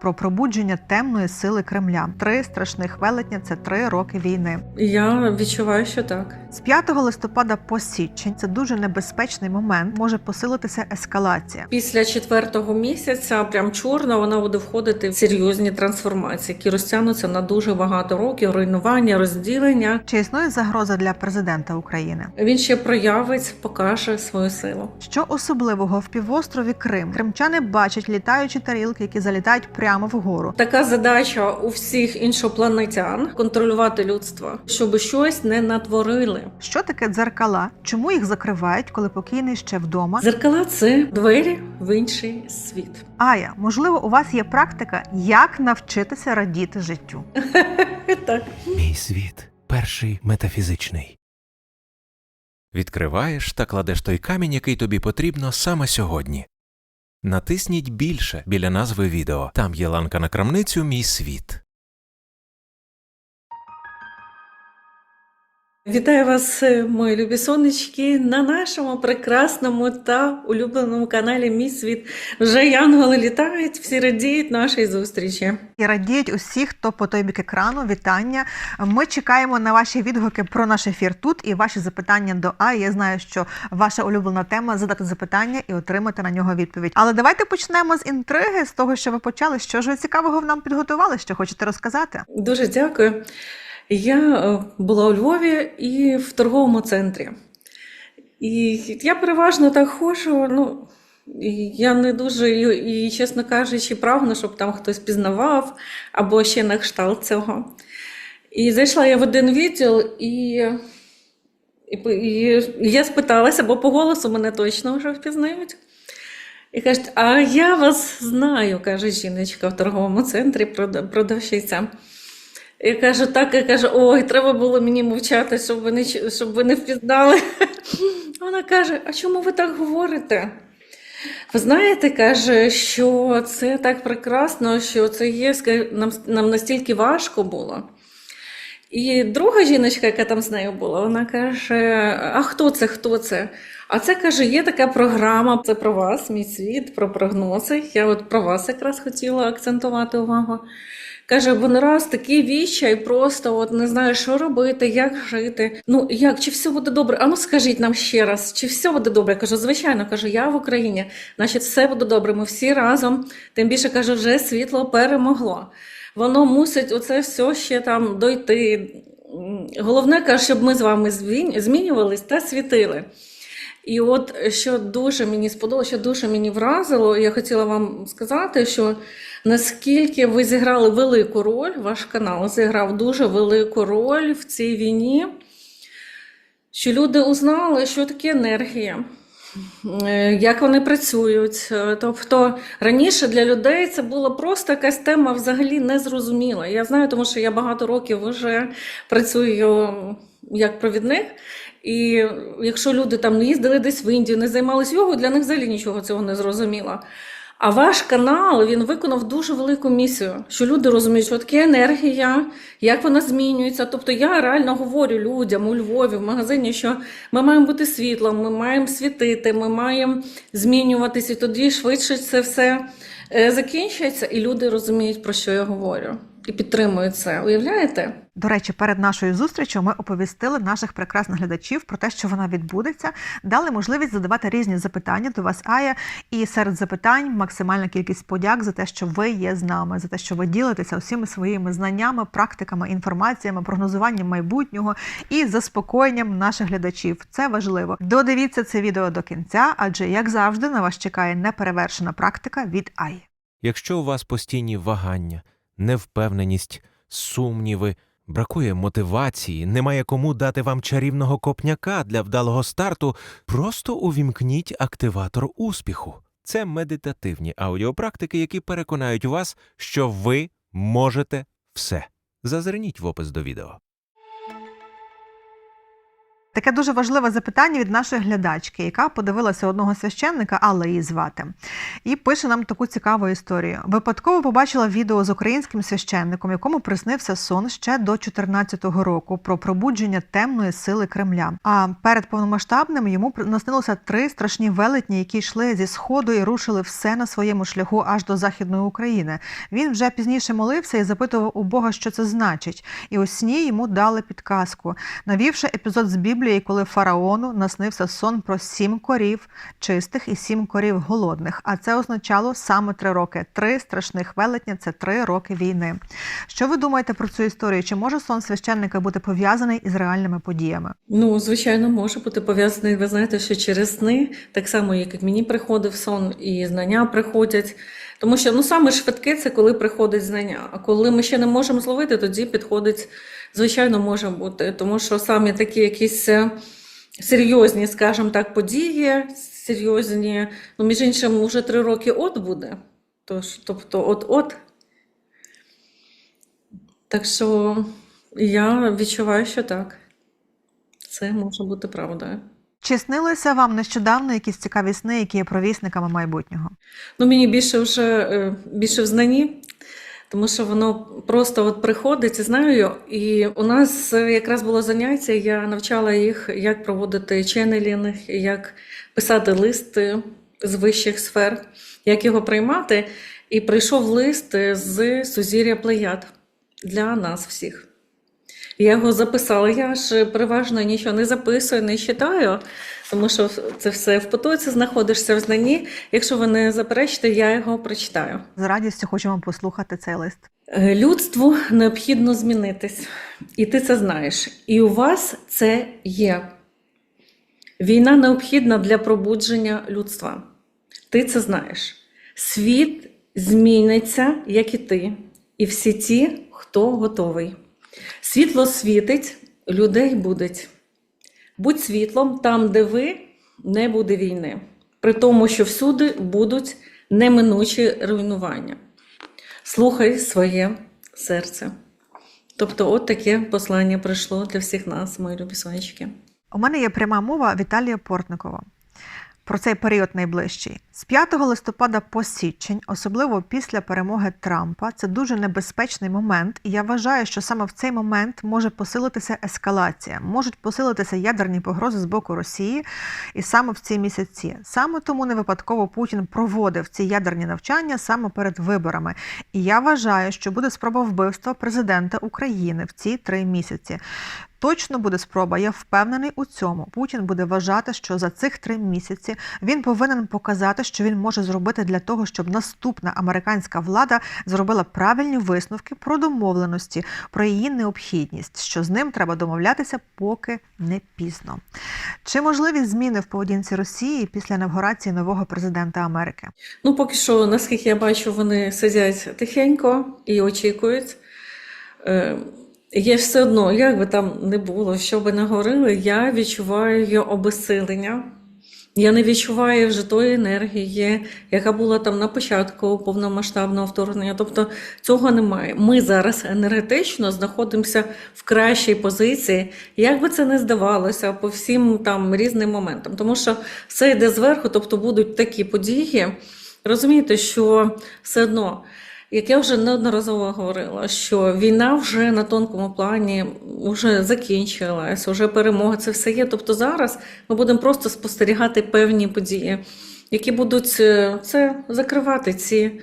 про пробудження темної сили Кремля. Три страшних велетня це три роки війни. Я відчуваю, що так. З 5 листопада по січень це дуже небезпечний момент. Може посилитися ескалація. Після четвертого місяця, прям чорно, вона буде входити в серйозні трансформації, які розтягнуться на дуже багато років, руйнування, розділення. Чи існує загроза для президента України? Він ще проявить, покаже свою силу. Що особливого в півострові Крим? Кримчани бачать літаючі тарілки, які залітають прямо вгору. Така задача у всіх іншопланетян контролювати людство, щоб щось не натворили. Що таке дзеркала? Чому їх закривають, коли покійний ще вдома? Зеркала це двері в інший світ. Ая, можливо, у вас є практика, як навчитися радіти життю. Так. Мій світ перший метафізичний. Відкриваєш та кладеш той камінь, який тобі потрібно саме сьогодні. Натисніть більше біля назви відео. Там є ланка на крамницю Мій світ. Вітаю вас, е, мої любі сонечки, на нашому прекрасному та улюбленому каналі Мій світ. Вже янголи літають, всі радіють нашій зустрічі. І радіють усі, хто по той бік екрану. Вітання. Ми чекаємо на ваші відгуки про наш ефір тут і ваші запитання до А. Я знаю, що ваша улюблена тема задати запитання і отримати на нього відповідь. Але давайте почнемо з інтриги, з того, що ви почали. Що ж ви цікавого нам підготували? Що хочете розказати? Дуже дякую. Я е, була у Львові і в торговому центрі. І я переважно так ходжу, ну. Я не дуже, і, чесно кажучи, прагну, щоб там хтось пізнавав або ще на кшталт цього. І зайшла я в один відділ, і, і, і я спиталася, бо по голосу мене точно вже впізнають. І кажуть, а я вас знаю, каже жіночка в торговому центрі, прода- продавщиця. Я кажу, так, я кажу, ой, треба було мені мовчати, щоб ви не, щоб ви не впізнали. Вона каже: А чому ви так говорите? Ви знаєте, каже, що це так прекрасно, що це є, нам, нам настільки важко було. І друга жіночка, яка там з нею була, вона каже: А хто це? Хто це? А це каже, є така програма, це про вас, мій світ, про прогнози. Я от про вас якраз хотіла акцентувати увагу. Каже, бо не раз такі відчай, просто от не знаю, що робити, як жити. Ну як, чи все буде добре? А ну скажіть нам ще раз, чи все буде добре? Я кажу, звичайно, кажу, я в Україні, значить, все буде добре. Ми всі разом. Тим більше кажу, вже світло перемогло. Воно мусить оце все ще там дойти. Головне, каже, щоб ми з вами змінювались та світили. І от що дуже мені сподобалося, що дуже мені вразило, я хотіла вам сказати, що наскільки ви зіграли велику роль, ваш канал зіграв дуже велику роль в цій війні, що люди узнали, що таке енергія, е, як вони працюють. Е, Тобто раніше для людей це була просто якась тема взагалі незрозуміла. Я знаю, тому що я багато років вже працюю як провідник. І якщо люди там не їздили десь в Індію, не займалися йогою, для них взагалі нічого цього не зрозуміло. А ваш канал він виконав дуже велику місію, що люди розуміють, що таке енергія, як вона змінюється. Тобто я реально говорю людям у Львові в магазині, що ми маємо бути світлом, ми маємо світити, ми маємо змінюватися, і тоді швидше це все е, закінчується, і люди розуміють, про що я говорю, і підтримують це. Уявляєте? До речі, перед нашою зустрічю ми оповістили наших прекрасних глядачів про те, що вона відбудеться, дали можливість задавати різні запитання до вас, Ая. І серед запитань максимальна кількість подяк за те, що ви є з нами, за те, що ви ділитеся усіма своїми знаннями, практиками, інформаціями, прогнозуванням майбутнього і заспокоєнням наших глядачів. Це важливо. Додивіться це відео до кінця, адже як завжди на вас чекає неперевершена практика від Аї. Якщо у вас постійні вагання, невпевненість, сумніви, бракує мотивації, немає кому дати вам чарівного копняка для вдалого старту, просто увімкніть активатор успіху. Це медитативні аудіопрактики, які переконають вас, що ви можете все. Зазирніть в опис до відео. Таке дуже важливе запитання від нашої глядачки, яка подивилася одного священника, Алла її звати, і пише нам таку цікаву історію. Випадково побачила відео з українським священником, якому приснився сон ще до 14-го року про пробудження темної сили Кремля. А перед повномасштабним йому наснилося три страшні велетні, які йшли зі сходу і рушили все на своєму шляху аж до західної України. Він вже пізніше молився і запитував у Бога, що це значить. І у сні йому дали підказку, навівши епізод з Біблії, коли фараону наснився сон про сім корів чистих і сім корів голодних. А це означало саме три роки. Три страшних велетня це три роки війни. Що ви думаєте про цю історію? Чи може сон священника бути пов'язаний із реальними подіями? Ну, звичайно, може бути пов'язаний, ви знаєте, що через сни, так само, як мені приходив сон, і знання приходять. Тому що ну, саме швидке це коли приходить знання. А коли ми ще не можемо зловити, тоді підходить, звичайно, може бути. Тому що саме такі якісь е, серйозні, скажімо так, події, серйозні, ну, між іншим, вже три роки от буде. Тож, тобто, от-от. Так що я відчуваю, що так. Це може бути правдою. Чи снилися вам нещодавно якісь цікаві сни, які є провісниками майбутнього? Ну, мені більше вже е, більше в знанні, тому що воно просто от приходить, знаю. І у нас якраз було заняття, я навчала їх, як проводити ченелінг, як писати листи з вищих сфер, як його приймати. І прийшов лист з Сузір'я Плеяд для нас всіх. Я його записала. Я ж переважно нічого не записую, не читаю, тому що це все в потоці знаходишся в знанні. Якщо ви не заперечите, я його прочитаю. З радістю хочемо послухати цей лист. Е, Людству необхідно змінитись, і ти це знаєш. І у вас це є. Війна необхідна для пробудження людства. Ти це знаєш. Світ зміниться, як і ти, і всі ті, хто готовий. Світло світить, людей будуть. Будь світлом там, де ви, не буде війни. При тому, що всюди будуть неминучі руйнування. Слухай своє серце. Тобто, от таке послання прийшло для всіх нас, мої любі сонечки. У мене є пряма мова Віталія Портникова про цей період найближчий. З 5 листопада по січень, особливо після перемоги Трампа, це дуже небезпечний момент, і я вважаю, що саме в цей момент може посилитися ескалація, можуть посилитися ядерні погрози з боку Росії, і саме в ці місяці. Саме тому не випадково Путін проводив ці ядерні навчання саме перед виборами. І я вважаю, що буде спроба вбивства президента України в ці три місяці. Точно буде спроба, я впевнений у цьому. Путін буде вважати, що за цих три місяці він повинен показати, що він може зробити для того, щоб наступна американська влада зробила правильні висновки про домовленості, про її необхідність, що з ним треба домовлятися, поки не пізно. Чи можливі зміни в поведінці Росії після інавгурації нового президента Америки? Ну, поки що, наскільки я бачу, вони сидять тихенько і очікують. Є все одно, як би там не було, що би не говорили, я відчуваю обесилення. Я не відчуваю вже тої енергії, яка була там на початку повномасштабного вторгнення. Тобто цього немає. Ми зараз енергетично знаходимося в кращій позиції, як би це не здавалося, по всім там різним моментам. Тому що все йде зверху, тобто будуть такі події. Розумієте, що все одно. Як я вже неодноразово говорила, що війна вже на тонкому плані вже закінчилась, вже перемога, це все є. Тобто зараз ми будемо просто спостерігати певні події, які будуть е, це закривати ці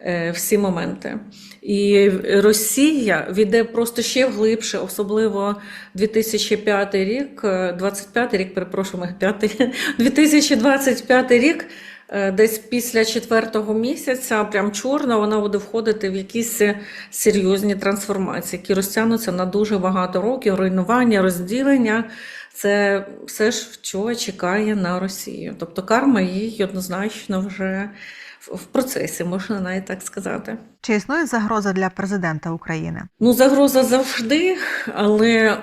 е, всі моменти. І Росія війде просто ще глибше, особливо 2005 рік, е, 25 рік, перепрошую, ми 5, 2025 рік. Е, Десь після четвертого місяця, прям чорно, вона буде входити в якісь серйозні трансформації, які розтягнуться на дуже багато років, руйнування, розділення. Це все ж що чекає на Росію. Тобто карма їй однозначно вже в процесі, можна навіть так сказати. Чи існує загроза для президента України? Ну, загроза завжди, але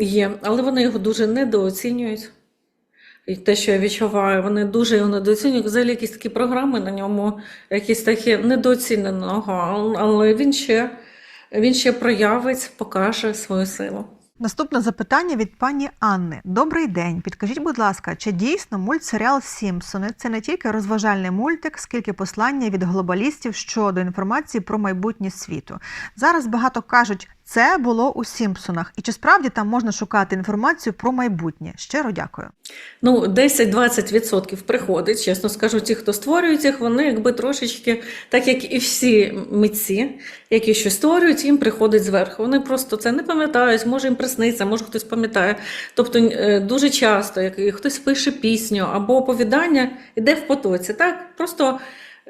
є, але вони його дуже недооцінюють. І те, що я відчуваю, вони дуже його недооцінюють. Взагалі якісь такі програми на ньому, якісь такі недооціненого, але він ще, він ще проявить, покаже свою силу. Наступне запитання від пані Анни. Добрий день. Підкажіть, будь ласка, чи дійсно мультсеріал Сімпсони це не тільки розважальний мультик, скільки послання від глобалістів щодо інформації про майбутнє світу? Зараз багато кажуть, це було у Сімпсонах. І чи справді там можна шукати інформацію про майбутнє? Щиро дякую. Ну, 10-20% приходить, чесно скажу, ті, хто створюють їх, вони якби трошечки, так як і всі митці, які щось створюють, їм приходить зверху. Вони просто це не пам'ятають, може їм присниться, може хтось пам'ятає. Тобто е, дуже часто, як хтось пише пісню або оповідання, іде в потоці. Так? Просто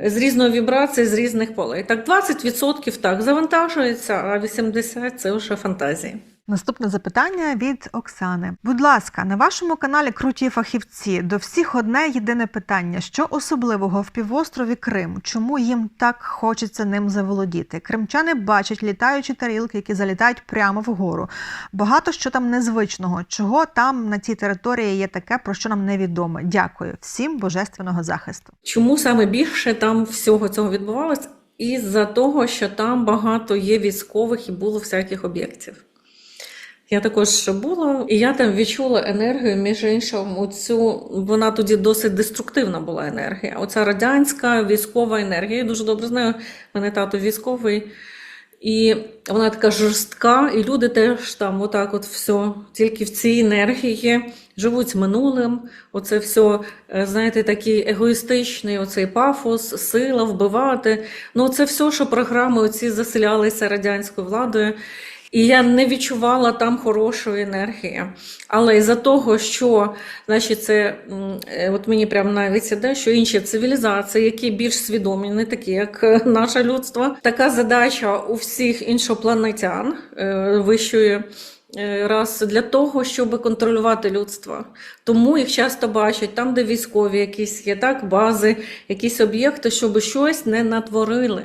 з різної вібрації, з різних полей. Так, 20% так завантажується, а 80% це вже фантазії. Наступне запитання від Оксани. Будь ласка, на вашому каналі Круті фахівці до всіх одне єдине питання: що особливого в півострові Крим? Чому їм так хочеться ним заволодіти? Кримчани бачать літаючі тарілки, які залітають прямо вгору. Багато що там незвичного. Чого там на цій території є таке, про що нам невідомо? Дякую всім божественного захисту. Чому саме більше там всього цього відбувалось? Із-за того, що там багато є військових і було всяких об'єктів. Я також була, і я там відчула енергію, між іншим, оцю, вона тоді досить деструктивна була енергія. Оця радянська військова енергія. Я дуже добре знаю, мене тато військовий. І вона така жорстка, і люди теж там отак от все, тільки в цій енергії живуть минулим. Оце все, знаєте, такий егоїстичний оцей пафос, сила вбивати. Ну, це все, що програми оці заселялися радянською владою. І я не відчувала там хорошої енергії. Але із-за того, що значить, це е, от мені прям навіть іде, що інші цивілізації, які більш свідомі, не такі, як е, наше людство, така задача у всіх іншопланетян е, вищої. Раз для того, щоб контролювати людство. Тому їх часто бачать там, де військові якісь є, так, бази, якісь об'єкти, щоб щось не натворили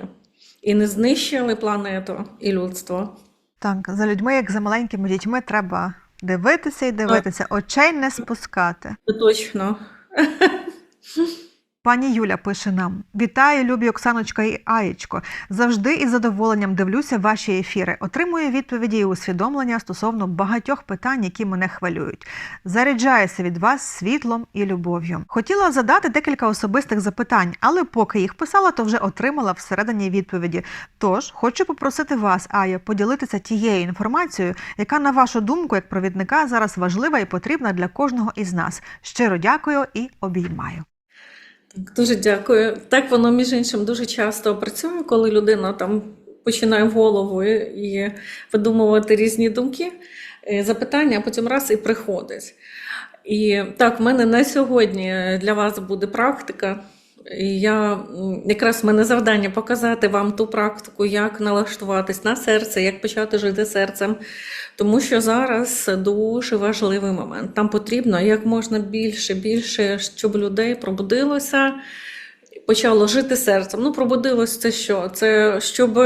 і не знищили планету і людство. Так, за людьми, як за маленькими дітьми, треба дивитися і дивитися, очей не спускати. Точно. Пані Юля пише нам: Вітаю, любі Оксаночка і Аєчко. Завжди із задоволенням дивлюся ваші ефіри. Отримую відповіді і усвідомлення стосовно багатьох питань, які мене хвилюють. Заряджаюся від вас світлом і любов'ю. Хотіла задати декілька особистих запитань, але поки їх писала, то вже отримала всередині відповіді. Тож хочу попросити вас, Ая, поділитися тією інформацією, яка, на вашу думку, як провідника, зараз важлива і потрібна для кожного із нас. Щиро дякую і обіймаю. Так, Дуже дякую. Так воно, між іншим, дуже часто працює, коли людина там починає голову і видумувати різні думки, е, запитання, а потім раз і приходить. І так, в мене на сьогодні для вас буде практика. Я якраз в мене завдання показати вам ту практику, як налаштуватись на серце, як почати жити серцем. Тому що зараз дуже важливий момент. Там потрібно як можна більше, більше, щоб людей пробудилося, почало жити серцем. Ну, пробудилось це що? Це щоб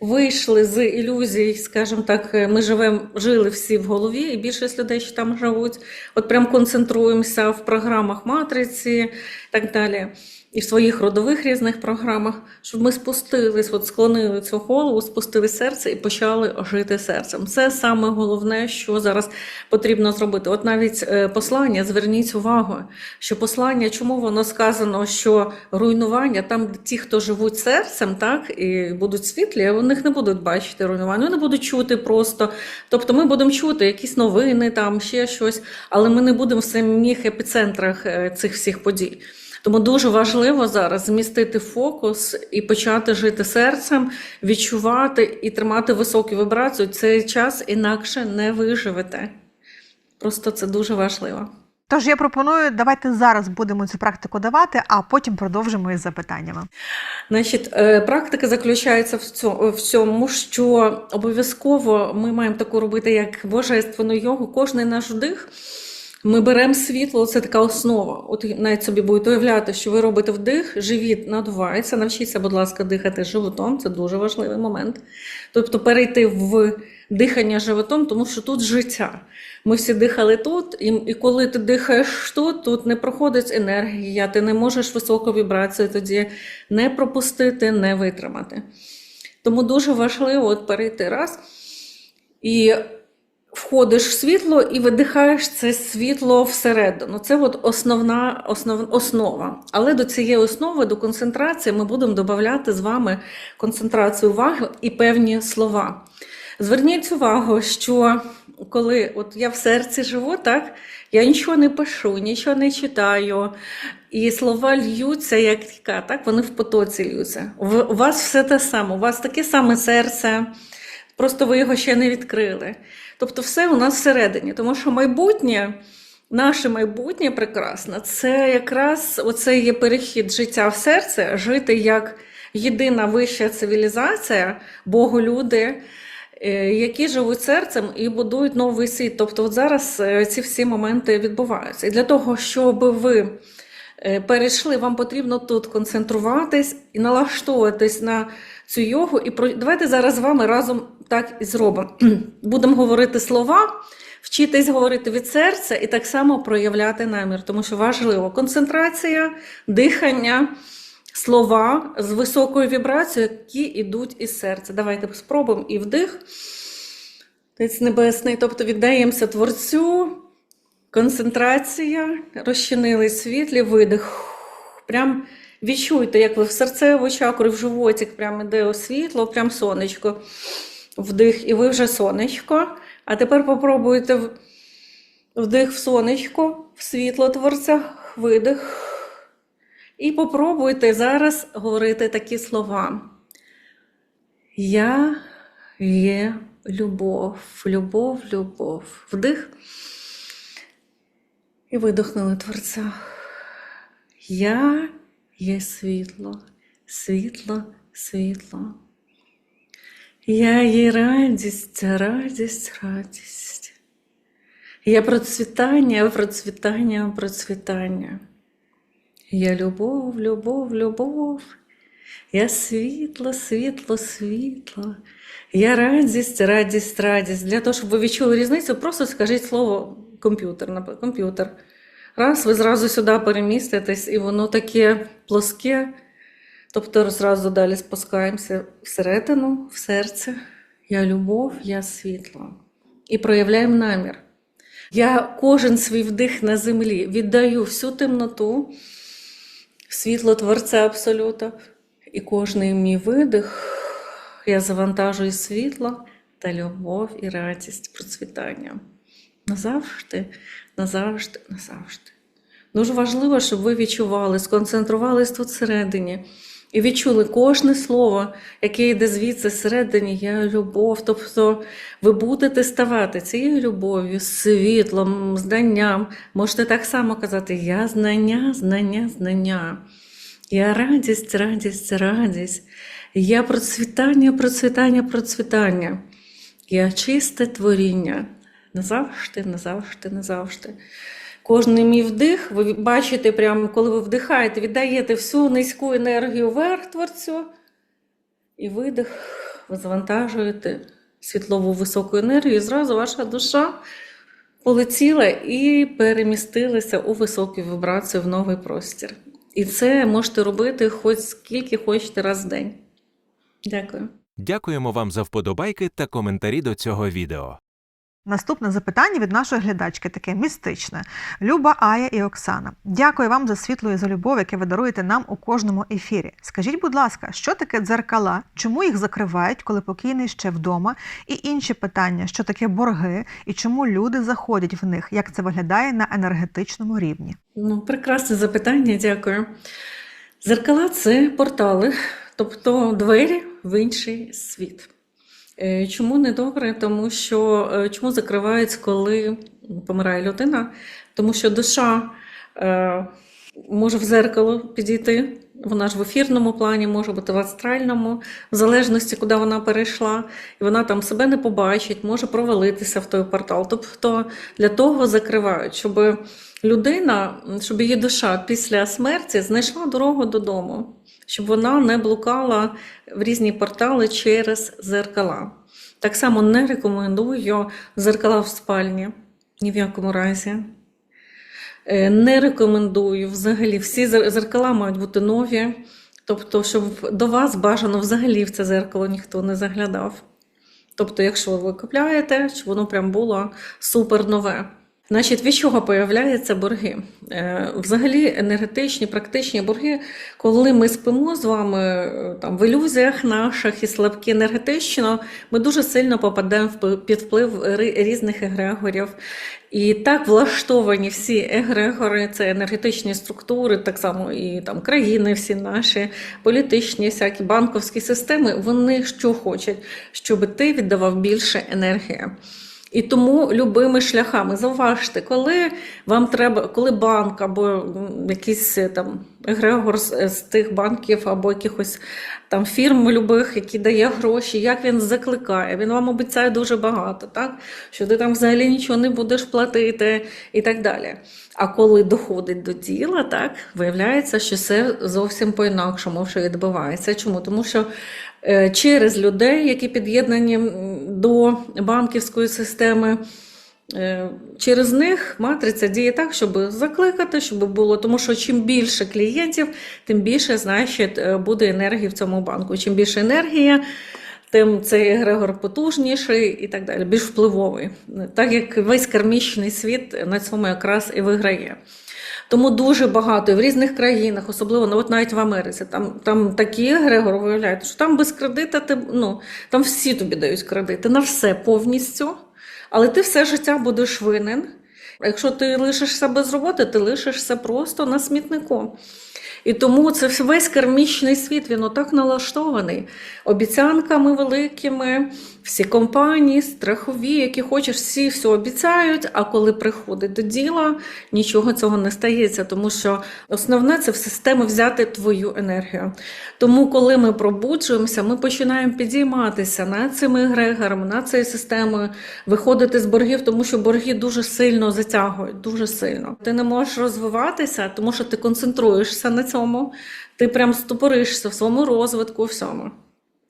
вийшли з ілюзій, скажімо так, ми живемо, жили всі в голові, і більшість людей, що там живуть, от прям концентруємося в програмах матриці і так далі. І в своїх родових різних програмах, щоб ми спустились, от склонили цю голову, спустили серце і почали жити серцем. Це саме головне, що зараз потрібно зробити. От навіть е, послання, зверніть увагу, що послання, чому воно сказано, що руйнування там ті, хто живуть серцем, так і будуть світлі, у них не будуть бачити руйнування, вони будуть чути просто. Тобто ми будемо чути якісь новини, там ще щось, але ми не будемо в самих епіцентрах е, цих всіх подій. Тому дуже важливо зараз змістити фокус і почати жити серцем, відчувати і тримати високу вібрацію. Цей час інакше не виживете. Просто це дуже важливо. Тож я пропоную, давайте зараз будемо цю практику давати, а потім продовжимо із запитаннями. Значить, е, практика заключається в цьому, що обов'язково ми маємо таку робити, як божественну йогу. Кожний наш вдих. Ми беремо світло, це така основа. От навіть собі будете уявляти, що ви робите вдих, живіт надувається. Навчіться, будь ласка, дихати животом, це дуже важливий момент. Тобто перейти в дихання животом, тому що тут життя. Ми всі дихали тут, і, і коли ти дихаєш тут, тут не проходить енергія, ти не можеш високу вібрацію тоді не пропустити, не витримати. Тому дуже важливо от перейти раз і входиш в світло і видихаєш це світло всередину. Це от основна основ, основа. Але до цієї основи, до концентрації, ми будемо додати з вами концентрацію уваги і певні слова. Зверніть увагу, що коли от я в серці живу, так, я нічого не пишу, нічого не читаю, і слова льються, як ріка, так, вони в потоці льються. У вас все те саме, у вас таке саме серце, просто ви його ще не відкрили. Тобто все у нас всередині, тому що майбутнє, наше майбутнє прекрасне, це якраз оце є перехід життя в серце, жити як єдина вища цивілізація, боголюди, е, які живуть серцем і будують новий світ. Тобто, от зараз е, ці всі моменти відбуваються. І для того, щоб ви е, перейшли, вам потрібно тут концентруватись і налаштовуватись на цю йогу. І про... давайте зараз з вами разом так і зробимо. Будемо говорити слова, вчитись говорити від серця і так само проявляти намір, тому що важливо концентрація, дихання. Слова з високою вібрацією, які йдуть із серця. Давайте спробуємо і вдих. Отець Небесний, тобто віддаємося Творцю, концентрація, розчинили світлі, видих. Прям відчуйте, як ви в серцеву чакру, в животик прям іде світло, прям сонечко. Вдих, і ви вже сонечко. А тепер попробуйте вдих в сонечко, в світло Творця, видих. І попробуйте зараз говорити такі слова. Я є любов, любов, любов. Вдих. І видихнули Творця. Я є світло, світло, світло. Я є радість, радість, радість. Я процвітання, процвітання, процвітання. Я любов, любов, любов. Я світло, світло, світло. Я радість, радість, радість. Для того, щоб ви відчули різницю, просто скажіть слово комп'ютер. комп'ютер. Раз, ви зразу сюди переміститесь, і воно таке плоске. Тобто зразу далі спускаємося всередину, в серце. Я любов, я світло. І проявляємо намір. Я кожен свій вдих на землі віддаю всю темноту, світло Творця Абсолюта. І кожний мій видих я завантажую світло та любов і радість процвітання. Назавжди, назавжди, назавжди. Дуже важливо, щоб ви відчували, сконцентрувались тут всередині і відчули кожне слово, яке йде звідси всередині, я любов. Тобто ви будете ставати цією любов'ю, світлом, знанням. Можете так само казати: Я знання, знання, знання. Я радість, радість, радість. Я процвітання, процвітання, процвітання. Я чисте творіння. Назавжди, назавжди, назавжди. Кожний мій вдих, ви бачите, прямо, коли ви вдихаєте, віддаєте всю низьку енергію вверх творцю, і видих, ви завантажуєте світлову високу енергію, і зразу ваша душа полетіла і перемістилася у високу вібрацію в новий простір. І це можете робити хоч скільки хочете раз в день. Дякую. Дякуємо вам за вподобайки та коментарі до цього відео. Наступне запитання від нашої глядачки, таке містичне. Люба, Ая і Оксана. Дякую вам за світло і за любов, яке ви даруєте нам у кожному ефірі. Скажіть, будь ласка, що таке дзеркала? Чому їх закривають, коли покійний ще вдома? І інші питання, що таке борги, і чому люди заходять в них? Як це виглядає на енергетичному рівні? Ну, прекрасне запитання, дякую. Зеркала це портали, тобто двері в інший світ. Е, Чому не добре? Тому що е, чому закривають, коли помирає людина? Тому що душа е, може в зеркало підійти. Вона ж в ефірному плані, може бути в астральному, в залежності, куди вона перейшла, і вона там себе не побачить, може провалитися в той портал. Тобто для того закривають, щоб людина, щоб її душа після смерті знайшла дорогу додому, щоб вона не блукала в різні портали через зеркала. Так само не рекомендую зеркала в спальні ні в якому разі. Е, Не рекомендую взагалі. Всі зеркала мають бути нові. Тобто, щоб до вас бажано взагалі в це зеркало ніхто не заглядав. Тобто, якщо ви купляєте, щоб воно прям було супер нове. Значить, від чого появляються борги? Е, взагалі, енергетичні, практичні борги, коли ми спимо з вами е, там, в ілюзіях наших і слабкі енергетично, ми дуже сильно попадаємо в під вплив різних егрегорів. І так влаштовані всі егрегори, це енергетичні структури, так само і там країни, всі наші політичні, всякі банковські системи. Вони що хочуть, щоб ти віддавав більше енергії. І тому любими шляхами зауважте, коли вам треба, коли банк або якийсь е, там егрегор з, з тих банків або якихось там фірм любих, які дає гроші, як він закликає, він вам обіцяє дуже багато, так? що ти там взагалі нічого не будеш платити і так далі. А коли доходить до діла, так виявляється, що все зовсім по-інакшому вже відбувається. Чому? Тому що е, через людей, які під'єднані до банківської системи. е, Через них матриця діє так, щоб закликати, щоб було, тому що чим більше клієнтів, тим більше значить, е, буде енергії в цьому банку. Чим більше енергія, тим цей егрегор потужніший і так далі, більш впливовий. Так як весь кармічний світ на цьому якраз і виграє. Тому дуже багато в різних країнах, особливо ну, от навіть в Америці, там, там такі егрегори виявляють, що там без кредита ти, ну, там всі тобі дають кредити на все повністю, але ти все життя будеш винен. Якщо ти лишишся без роботи, ти лишишся просто на смітнику. І тому це весь кармічний світ, він отак налаштований обіцянками великими, всі компанії, страхові, які хочеш, всі все обіцяють. А коли приходить до діла, нічого цього не стається, тому що основне це в системи взяти твою енергію. Тому, коли ми пробуджуємося, ми починаємо підійматися над цими егрегорами, над цією системою, виходити з боргів, тому що борги дуже сильно затягують, дуже сильно. Ти не можеш розвиватися, тому що ти концентруєшся на цьому, ти прям стопоришся в своєму розвитку, всьому.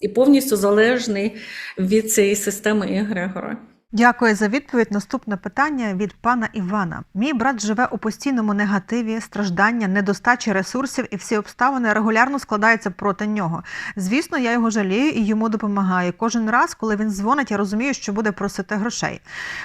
І повністю залежний від цієї системи егрегора. Дякую за відповідь. Наступне питання від пана Івана. Мій брат живе у постійному негативі, страждання, недостачі ресурсів, і всі обставини регулярно складаються проти нього. Звісно, я його жалію і йому допомагаю. Кожен раз, коли він дзвонить, я розумію, що буде просити грошей.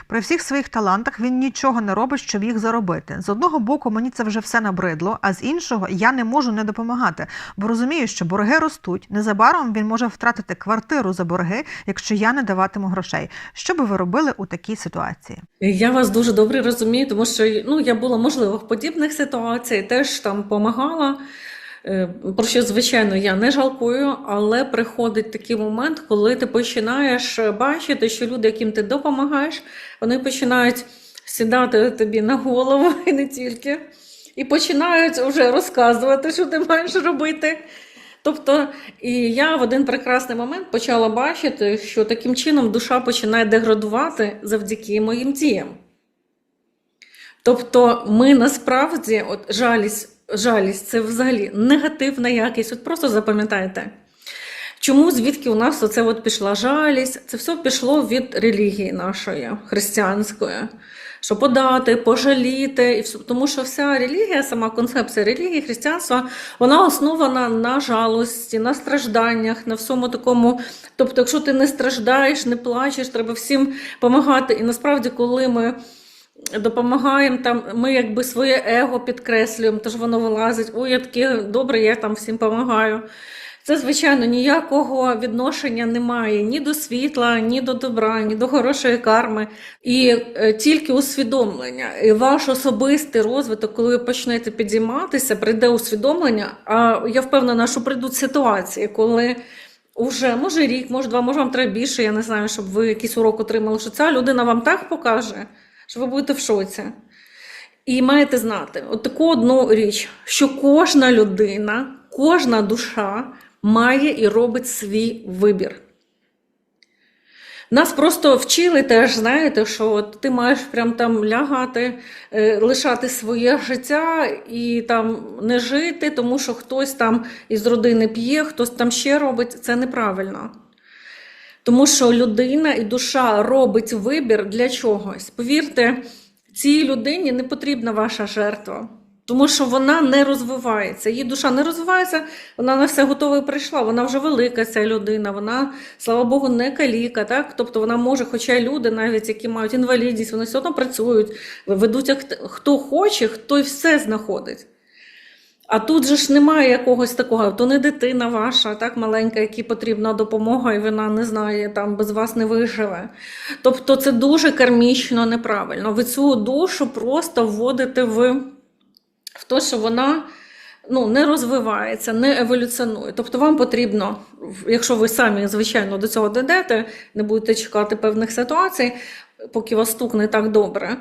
При всіх своїх талантах він нічого не робить, щоб їх заробити. З одного боку, мені це вже все набридло, а з іншого я не можу не допомагати, бо розумію, що борги ростуть. Незабаром він може втратити квартиру за борги, якщо я не даватиму грошей. Що би ви робили у такій ситуації? Я вас дуже добре розумію, тому що ну, я була, можливо, в подібних ситуаціях, теж там допомагала. Про що, звичайно, я не жалкую, але приходить такий момент, коли ти починаєш бачити, що люди, яким ти допомагаєш, вони починають сідати тобі на голову і не тільки, і починають вже розказувати, що ти маєш робити. Тобто, і я в один прекрасний момент почала бачити, що таким чином душа починає деградувати завдяки моїм діям. Тобто, ми насправді, от жалість, жалість це взагалі негативна якість. От просто запам'ятайте. Чому звідки у нас оце от пішла жалість? Це все пішло від релігії нашої християнської. Що подати, пожаліти, і тому що вся релігія, сама концепція релігії, християнства, вона основана на жалості, на стражданнях, на всьому такому. Тобто, якщо ти не страждаєш, не плачеш, треба всім допомагати. І насправді, коли ми допомагаємо, там ми якби своє его підкреслюємо, тож воно вилазить. Ой, я таке добре, я там всім допомагаю. Це, звичайно, ніякого відношення немає ні до світла, ні до добра, ні до хорошої карми. І е, тільки усвідомлення. І ваш особистий розвиток, коли ви почнете підійматися, прийде усвідомлення. А я впевнена, що прийдуть ситуації, коли. Уже, може рік, може два, може вам треба більше, я не знаю, щоб ви якийсь урок отримали, що ця людина вам так покаже, що ви будете в шоці. І маєте знати от таку одну річ, що кожна людина, кожна душа має і робить свій вибір. Нас просто вчили теж, знаєте, що ти маєш прям там лягати, е, лишати своє життя і там не жити, тому що хтось там із родини п'є, хтось там ще робить. Це неправильно. Тому що людина і душа робить вибір для чогось. Повірте, цій людині не потрібна ваша жертва. Тому що вона не розвивається. Її душа не розвивається, вона на все готове і прийшла. Вона вже велика ця людина, вона, слава Богу, не каліка. Так? Тобто вона може, хоча люди, навіть які мають інвалідність, вони все одно працюють, ведуть хто хоче, той все знаходить. А тут же ж немає якогось такого, то не дитина ваша, так маленька, якій потрібна допомога, і вона не знає, там без вас не виживе. Тобто це дуже кармічно неправильно. Ви цю душу просто вводите в, те, що вона ну, не розвивається, не еволюціонує. Тобто вам потрібно, якщо ви самі, звичайно, до цього дійдете, не будете чекати певних ситуацій, поки вас стукне так добре.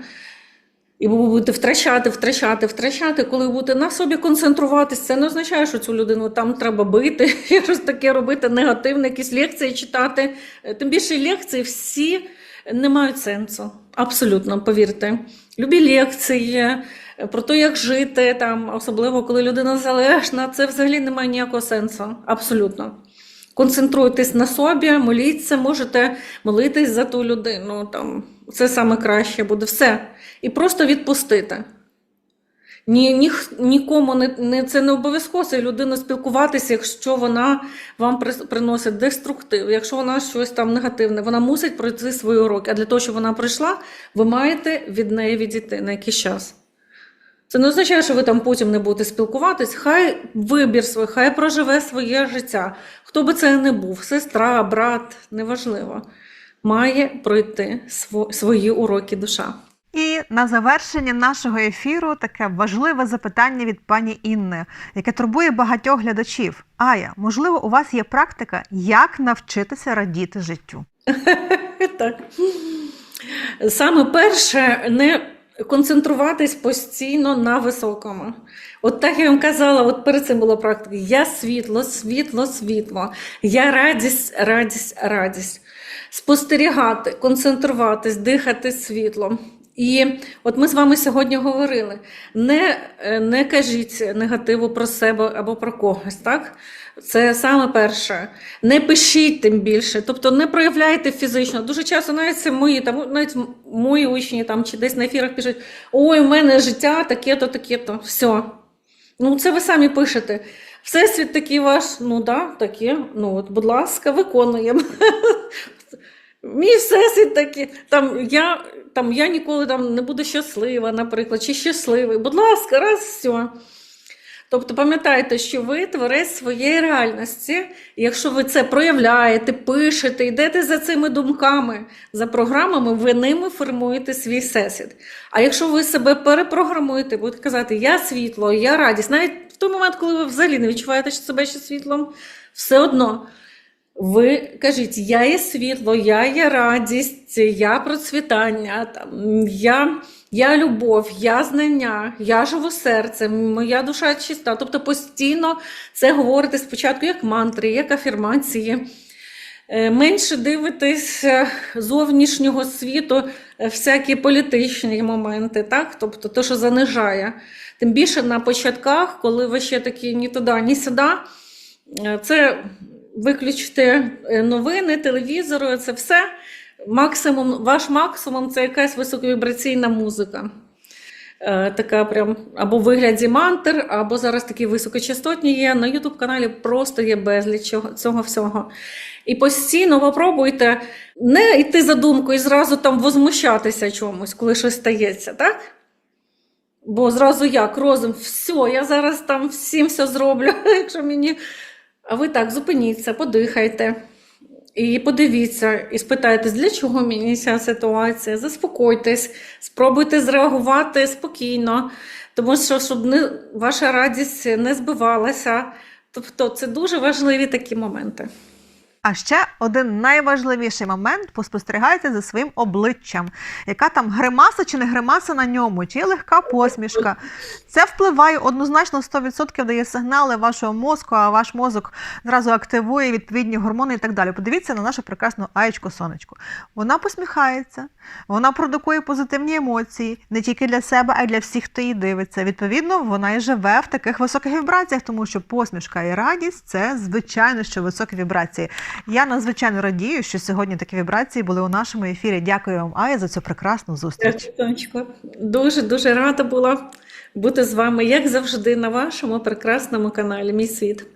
І ви будете втрачати, втрачати, втрачати, коли ви будете на собі концентруватись, це не означає, що цю людину там треба бити, щось таке робити, негативне, якісь лекції читати. Тим більше лекції всі не мають сенсу. Абсолютно, повірте. Любі лекції про те, як жити, там, особливо коли людина залежна, це взагалі не має ніякого сенсу. Абсолютно. Концентруйтесь на собі, моліться, можете молитись за ту людину. Там, це саме краще буде все. І просто відпустити. Ні, ні, нікому не, не, це не обов'язково з людиною спілкуватися, якщо вона вам приносить деструктив, якщо вона щось там негативне, вона мусить пройти свої уроки. А для того, щоб вона пройшла, ви маєте від неї відійти на якийсь час. Це не означає, що ви там потім не будете спілкуватись. Хай вибір свій, хай проживе своє життя. Хто би це не був, сестра, брат, неважливо. Має пройти свої уроки душа. І на завершення нашого ефіру таке важливе запитання від пані Інни, яке турбує багатьох глядачів. Ая, можливо, у вас є практика, як навчитися радіти життю? Так. Саме перше, не концентруватись постійно на високому. От так я вам казала, от перед цим була практика. Я світло, світло, світло. Я радість, радість, радість. Спостерігати, концентруватись, дихати світлом. І от ми з вами сьогодні говорили: не, е, не кажіть негативу про себе або про когось, так? Це саме перше. Не пишіть тим більше, тобто не проявляйте фізично. Дуже часто навіть це мої, там, навіть мої учні там, чи десь на ефірах пишуть: ой, у мене життя таке-то, таке-то. Все. Ну, це ви самі пишете. Всесвіт такий ваш, ну да, таке. Ну, от, будь ласка, виконуємо. Мій всесвіт такий. Там я, там я ніколи там не буду щаслива, наприклад, чи щасливий. Будь ласка, раз все. Тобто пам'ятайте, що ви творець своєї реальності, і якщо ви це проявляєте, пишете, йдете за цими думками, за програмами, ви ними формуєте свій всесвіт. А якщо ви себе перепрограмуєте, будете казати Я світло, я радість, навіть в той момент, коли ви взагалі не відчуваєте себе ще світлом, все одно. Ви кажіть, я є світло, я є радість, я процвітання, там, я, я любов, я знання, я живу серцем, моя душа чиста. Тобто постійно це говорите спочатку як мантри, як афірмації. Е, Менше дивитесь е, зовнішнього світу, е, всякі політичні моменти, так? тобто те, що занижає. Тим більше на початках, коли ви ще такі ні туди, ні сюди, е, це виключити новини, телевізори, це все. Максимум, ваш максимум це якась високовібраційна музика. Е, Така прям або вигляді мантр, або зараз такі високочастотні є. На YouTube каналі просто є безліч цього- всього. І постійно попробуйте не йти за думкою і зразу там возмущатися чомусь, коли щось стається, так? Бо зразу як розум, все, я зараз там всім все зроблю, якщо мені. А ви так, зупиніться, подихайте. І подивіться, і спитайтесь, для чого мені ця ситуація. Заспокойтесь, спробуйте зреагувати спокійно, тому що щоб не, ваша радість не збивалася. Тобто це дуже важливі такі моменти. А ще один найважливіший момент поспостерігайте за своїм обличчям, яка там гримаса чи не гримаса на ньому, чи легка посмішка. Це впливає однозначно 100% дає сигнали вашого мозку, а ваш мозок зразу активує відповідні гормони і так далі. Подивіться на нашу прекрасну аєчку сонечку. Вона посміхається, вона продукує позитивні емоції не тільки для себе, а й для всіх, хто її дивиться. Відповідно, вона і живе в таких високих вібраціях, тому що посмішка і радість це звичайно, що високі вібрації. Я надзвичайно радію, що сьогодні такі вібрації були у нашому ефірі. Дякую вам, Ая, за цю прекрасну зустріч. Дуже дуже рада була бути з вами, як завжди, на вашому прекрасному каналі Мій світ.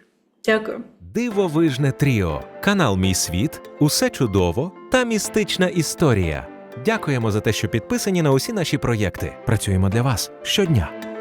Дякую. Дивовижне тріо, канал Мій світ, усе чудово та містична історія. Дякуємо за те, що підписані на усі наші проєкти. Працюємо для вас щодня.